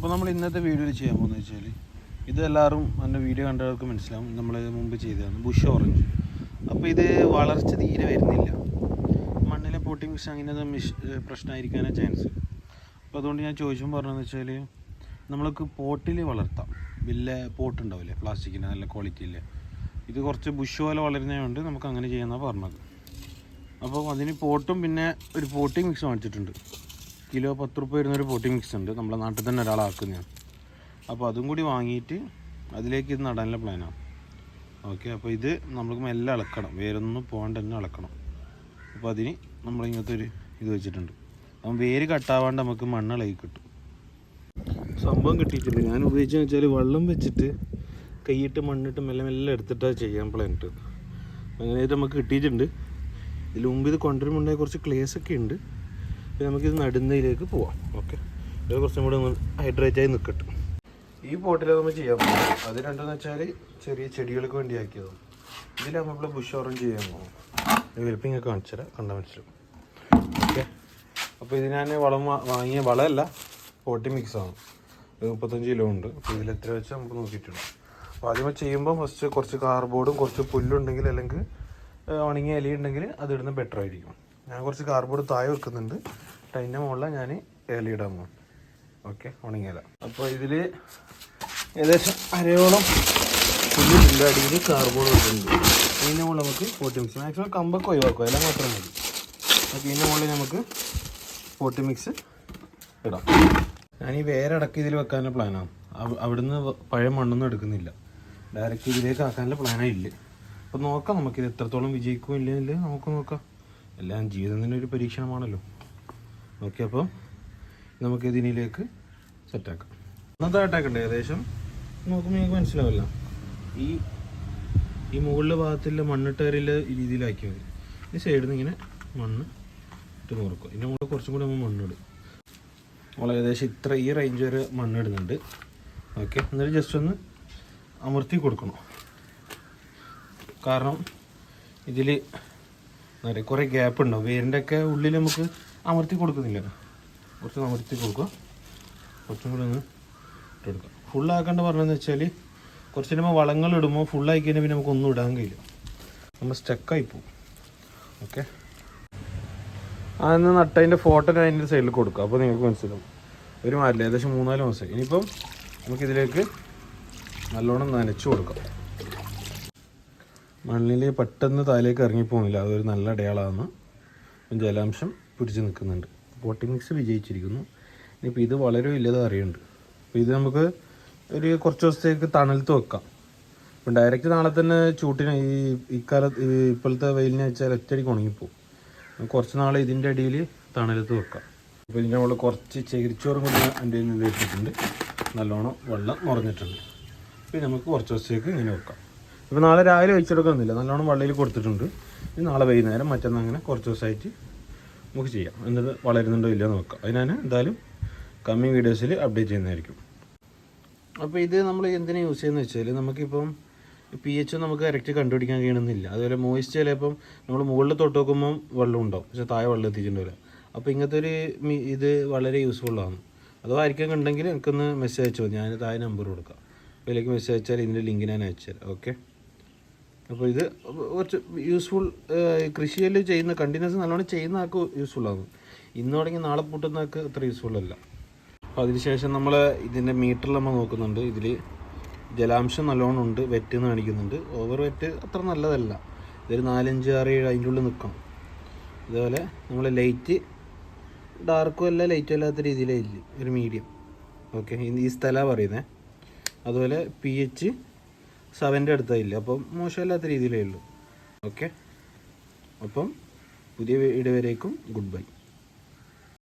അപ്പോൾ നമ്മൾ ഇന്നത്തെ വീഡിയോയിൽ ചെയ്യാൻ പോകുന്നത് വെച്ചാൽ ഇത് എല്ലാവരും എന്റെ വീഡിയോ കണ്ടവർക്ക് മനസ്സിലാവും. നമ്മൾ മുമ്പ് ചെയ്തതാണ്. ബുഷ് ഓറഞ്ച് അപ്പോൾ ഇത് വളർച്ച തീരെ വരുന്നില്ല. മണ്ണിലെ പോട്ടിംഗ് മിക്സ് അങ്ങനെ മിഷ് പ്രശ്നമായിരിക്കാനാണ് ചാൻസ് അപ്പോൾ അതുകൊണ്ട് ഞാൻ ചോദിച്ചും പറഞ്ഞതെന്ന് വെച്ചാൽ നമ്മൾക്ക് പോട്ടിൽ വളർത്താം. വലിയ പോട്ട് ഉണ്ടാവില്ലേ? പ്ലാസ്റ്റിക്കിന്റെ നല്ല ക്വാളിറ്റിയിൽ ഇത് കുറച്ച് ബുഷ് പോലെ വളരുന്നതുകൊണ്ട് നമുക്ക് അങ്ങനെ ചെയ്യാമെന്നാണ് പറഞ്ഞത്. അപ്പോൾ അതിന് പോട്ടും പിന്നെ ഒരു പോട്ടിംഗ് മിക്സ് വാങ്ങിച്ചിട്ടുണ്ട്. കിലോ പത്ത് റുപ്യ വരുന്നൊരു പൊട്ടി മിക്സ് ഉണ്ട് നമ്മളെ നാട്ടിൽ തന്നെ ഒരാളാക്കുന്നതാണ് അപ്പോൾ അതും കൂടി വാങ്ങിയിട്ട് അതിലേക്ക് ഇത് നടാനുള്ള പ്ലാനാണ് ഓക്കെ അപ്പോൾ ഇത് നമുക്ക് മെല്ലെ അളക്കണം. വേരൊന്നും പോകാണ്ട് തന്നെ അളക്കണം. അപ്പോൾ അതിന് നമ്മൾ ഇങ്ങനത്തെ ഒരു ഇത് വെച്ചിട്ടുണ്ട്. അപ്പം വേര് കട്ടാവാണ്ട് നമുക്ക് മണ്ണ് ഇളകി കിട്ടും. സംഭവം കിട്ടിയിട്ടുണ്ട് ഞാൻ ഉപയോഗിച്ചതെന്ന് വെച്ചാൽ വെള്ളം വെച്ചിട്ട് കൈയിട്ട് മണ്ണിട്ട് മെല്ലെ മെല്ലെ എടുത്തിട്ടാണ് ചെയ്യാൻ പ്ലാനിട്ട് അങ്ങനെയായിട്ട് നമുക്ക് കിട്ടിയിട്ടുണ്ട്. ഇതിൽ മുമ്പ് ഇത് കൊണ്ടുവരുമ്പോണ്ടായ കുറച്ച് ക്ലേസ് ഒക്കെ ഉണ്ട്. പിന്നെ നമുക്കിത് നടുന്നതിലേക്ക് പോവാം. ഓക്കെ. ഇത് കുറച്ചും കൂടെ ഹൈഡ്രേറ്റ് ആയി നിൽക്കട്ടെ ഈ പോട്ടിൽ നമ്മൾ ചെയ്യാൻ പോകും അത് രണ്ടെന്ന് വെച്ചാൽ ചെറിയ ചെടികൾക്ക് വേണ്ടി ആക്കിയതാണ് ഇതിൽ നമ്മൾ ബുഷ് ഓറഞ്ച് ചെയ്യാൻ പോകും. വെൽപ്പിംഗ് ഇങ്ങനെ കാണിച്ചു തരാം. കണ്ടാൽ മനസ്സിലാവും. ഓക്കെ. അപ്പോൾ ഇത് ഞാൻ വളം വാങ്ങിയ വളമല്ല പോട്ടി മിക്സ് ഇത് മുപ്പത്തഞ്ച് കിലോ ഉണ്ട്. അപ്പോൾ ഇതിൽ എത്ര വെച്ചാൽ നമുക്ക് നോക്കിയിട്ടുണ്ട്. അപ്പോൾ ആദ്യമേ ചെയ്യുമ്പോൾ ഫസ്റ്റ് കുറച്ച് കാർബോർഡും കുറച്ച് പുല്ലുണ്ടെങ്കിൽ അല്ലെങ്കിൽ ഉണങ്ങിയ ഇല ഉണ്ടെങ്കിൽ അതിടുന്ന ബെറ്റർ ആയിരിക്കും. ഞാൻ കുറച്ച് കാർബോർഡ് താഴെ വെക്കുന്നുണ്ട്. അതിന്റെ മുകളിലാണ് ഞാൻ ഇല ഇടാൻ പോകും ഓക്കെ ഉണങ്ങിയ അപ്പോൾ ഇതിൽ ഏകദേശം അരയോളം പുല്ലിന്റെ അടിയിൽ കാർബോർഡ് വെക്കുന്നുണ്ട് ഇതിന്റെ മുകളിൽ നമുക്ക് ഫോർട്ടി മിക്സ് മാക്സിമം കമ്പൊക്കെ ഒഴിവാക്കുക എല്ലാം മാത്രം മതി. അപ്പോൾ ഇതിന്റെ മുകളിൽ നമുക്ക് പോട്ടി മിക്സ് ഇടാം. ഞാൻ ഈ വേറെ അടക്കം ഇതിൽ വെക്കാനുള്ള പ്ലാനാണ് അവിടുന്ന് പഴയ മണ്ണൊന്നും എടുക്കുന്നില്ല. ഡയറക്റ്റ് ഇതിലേക്ക് ആക്കാനുള്ള പ്ലാനായില്ല അപ്പം അപ്പോൾ നോക്കാം നമുക്കിത് എത്രത്തോളം വിജയിക്കുമോ ഇല്ലെങ്കിൽ നമുക്ക് നോക്കാം. എല്ലാം ജീവിതത്തിന്റെ ഒരു പരീക്ഷണമാണല്ലോ ഓക്കെ അപ്പോൾ നമുക്ക് ഇതിനിലേക്ക് സെറ്റാക്കാം ഒന്നതായിട്ടാക്കണ്ടേ ഏകദേശം. നോക്കുമ്പോൾ നിങ്ങൾക്ക് മനസ്സിലാവില്ല. ഈ ഈ മുകളിലെ ഭാഗത്തുള്ള മണ്ണിട്ടേറിയുള്ള രീതിയിലാക്കി മതി. ഈ സൈഡിൽ നിന്ന് ഇങ്ങനെ മണ്ണ് ഇട്ട് നോക്കും ഇതിന്റെ മുകളിൽ കുറച്ചും കൂടി നമ്മൾ മണ്ണിടും നമ്മൾ ഏകദേശം ഇത്ര ഈ റേഞ്ച് വരെ മണ്ണിടുന്നുണ്ട് ഓക്കെ എന്നിട്ട് ജസ്റ്റ് ഒന്ന് അമർത്തി കൊടുക്കണം. കാരണം ഇതിൽ പറയുക കുറേ ഗ്യാപ്പ് ഉണ്ടാവും വേരിന്റെ ഒക്കെ ഉള്ളിൽ നമുക്ക് അമർത്തി കൊടുക്കുന്നില്ല. കുറച്ച് അമർത്തി കൊടുക്കുക. കുറച്ചും കൂടെ ഒന്ന് ഇട്ടെടുക്കുക ഫുള്ളാക്കേണ്ട പറഞ്ഞതെന്ന് വെച്ചാൽ കുറച്ച് കഴിയുമ്പോൾ വളങ്ങൾ ഇടുമ്പോൾ ഫുള്ളായി കഴിഞ്ഞാൽ പിന്നെ നമുക്കൊന്നും ഇടാൻ കഴിയില്ല. നമ്മൾ സ്റ്റക്കായി പോകും. ഓക്കെ അന്ന് നട്ടതിന്റെ ഫോട്ടോ ഞാൻ അതിന്റെ സൈഡിൽ കൊടുക്കുക അപ്പോൾ നിങ്ങൾക്ക് മനസ്സിലാവും. ഒരു മാറില്ല ഏകദേശം മൂന്നാൽ മാസം ഇനിയിപ്പം നമുക്കിതിലേക്ക് നല്ലോണം നനച്ചു കൊടുക്കാം. മണ്ണിൽ പെട്ടെന്ന് താലേക്ക് ഇറങ്ങിപ്പോകുന്നില്ല അതൊരു നല്ല അടയാളമാണ്. ജലാംശം പിടിച്ച് നിൽക്കുന്നുണ്ട്. പോട്ടിംഗ് മിക്സ് വിജയിച്ചിരിക്കുന്നു. ഇനിയിപ്പോൾ ഇത് വളരെ ഇല്ലത് അറിയുന്നുണ്ട്. അപ്പോൾ ഇത് നമുക്ക് ഒരു കുറച്ച് ദിവസത്തേക്ക് തണലത്ത് വെക്കാം. ഇപ്പം ഡയറക്റ്റ് നാളെ തന്നെ ചൂട്ടിന് ഈ ഇക്കാലത്ത് ഇപ്പോഴത്തെ വെയിലിനെ വെച്ചാൽ ഒറ്റയടിക്ക് ഉണങ്ങിപ്പോവും. കുറച്ച് നാൾ ഇതിന്റെ അടിയിൽ തണലത്ത് വെക്കാം. അപ്പോൾ ഇതിന്റെ നമ്മൾ കുറച്ച് ചകിരിച്ചോറും കൂടി എന്റെ നിന്ന് വെച്ചിട്ടുണ്ട് നല്ലോണം വെള്ളം നിറഞ്ഞിട്ടുണ്ട്. പിന്നെ നമുക്ക് കുറച്ച് ദിവസത്തേക്ക് ഇങ്ങനെ വെക്കാം. ഇപ്പോൾ നാളെ രാവിലെ വെച്ചെടുക്കുന്നില്ല നല്ലോണം വള്ളിയിൽ കൊടുത്തിട്ടുണ്ട്. ഇനി നാളെ വൈകുന്നേരം മറ്റന്നാൾ അങ്ങനെ കുറച്ച് ദിവസമായിട്ട് നമുക്ക് ചെയ്യാം. എന്നിട്ട് വളരുന്നുണ്ടോ ഇല്ലയോ നോക്കാം. അത് എന്തായാലും കമ്മിങ് വീഡിയോസിൽ അപ്ഡേറ്റ് ചെയ്യുന്നതായിരിക്കും. അപ്പോൾ ഇത് നമ്മൾ എന്തിനാ യൂസ് ചെയ്യുന്നത് വെച്ചാൽ നമുക്കിപ്പം പി എച്ച് നമുക്ക് കറക്റ്റ് കണ്ടുപിടിക്കാൻ കഴിയണമെന്നില്ല. അതുപോലെ മോയിസ്റ്റ് ചിലപ്പം നമ്മൾ മുകളിൽ തൊട്ട് നോക്കുമ്പം വെള്ളം ഉണ്ടാവും. പക്ഷേ താഴെ വെള്ളം എത്തിച്ചിട്ടുണ്ടാവില്ല അപ്പോൾ ഇങ്ങനത്തെ ഒരു ഇത് വളരെ യൂസ്ഫുള്ളാണ് അഥവാ ആയിരിക്കും ഉണ്ടെങ്കിൽ എനിക്കൊന്ന് മെസ്സേജ് അയച്ചോ ഞാൻ താഴെ നമ്പർ കൊടുക്കാം. അപ്പോൾ ഇതിലേക്ക് മെസ്സേജ് അയച്ചാൽ ഇതിന്റെ ലിങ്ക് ഞാൻ അയച്ചുതരാം. ഓക്കെ അപ്പോൾ ഇത് കുറച്ച് യൂസ്ഫുൾ കൃഷിയിൽ ചെയ്യുന്ന കണ്ടിന്യൂസ് നല്ലോണം ചെയ്യുന്ന ആൾക്ക് യൂസ്ഫുൾ ആകും ഇന്ന് തുടങ്ങി നാളെ പൂട്ടുന്ന ആൾക്ക് അത്ര യൂസ്ഫുൾ അല്ല. അപ്പോൾ അതിനുശേഷം നമ്മൾ ഇതിന്റെ മീറ്ററിൽ നമ്മൾ നോക്കുന്നുണ്ട്. ഇതിൽ ജലാംശം നല്ലോണം ഉണ്ട് വെറ്റ് എന്ന് കാണിക്കുന്നുണ്ട്. ഓവർ വെറ്റ് അത്ര നല്ലതല്ല. ഇതൊരു നാലഞ്ച് ആറ് ഏഴ് അതിന്റെ ഉള്ളിൽ നിൽക്കണം. ഇതുപോലെ നമ്മൾ ലൈറ്റ് ഡാർക്കും അല്ല ലൈറ്റും അല്ലാത്ത രീതിയിലേ ഇല്ല. ഒരു മീഡിയം ഓക്കെ ഈ സ്ഥലമാണ് പറയുന്നത് അതുപോലെ പി എച്ച് സെവന്റെ അടുത്തായില്ല? അപ്പം മോശമല്ലാത്ത രീതിയിലേ ഉള്ളൂ. ഓക്കെ. അപ്പം പുതിയ വീഡിയോ വരേക്കും ഗുഡ് ബൈ.